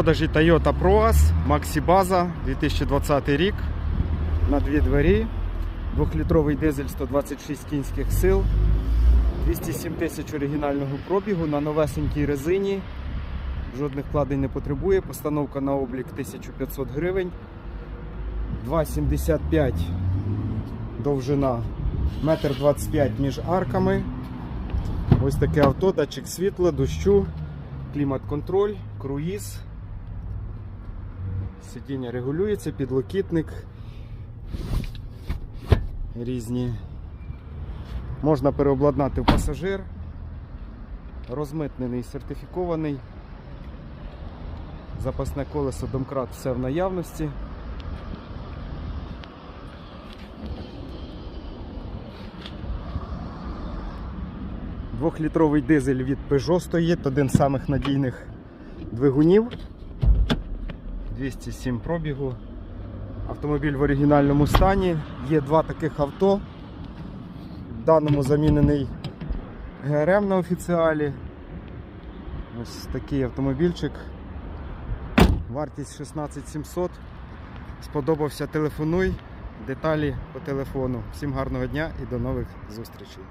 продажі Toyota Proas Maxi Baza 2020 рік. На дві двері. Двохлітровий дизель 126 кінських сил. 207 тисяч оригінального пробігу на новесенькій резині. Жодних вкладень не потребує. Постановка на облік 1500 гривень. 2,75 довжина. 1,25 м між арками. Ось таке авто, датчик світла, дощу, клімат-контроль, круїз. Сидіння регулюється, підлокітник. Різні. Можна переобладнати в пасажир. Розмитнений, сертифікований. Запасне колесо домкрат все в наявності. Двохлітровий дизель від Peugeot стоїть, один з самих надійних двигунів. 207 пробігу. Автомобіль в оригінальному стані. Є два таких авто. В даному замінений ГРМ на офіціалі. Ось такий автомобільчик. Вартість 16700. Сподобався телефонуй. Деталі по телефону. Всім гарного дня і до нових зустрічей.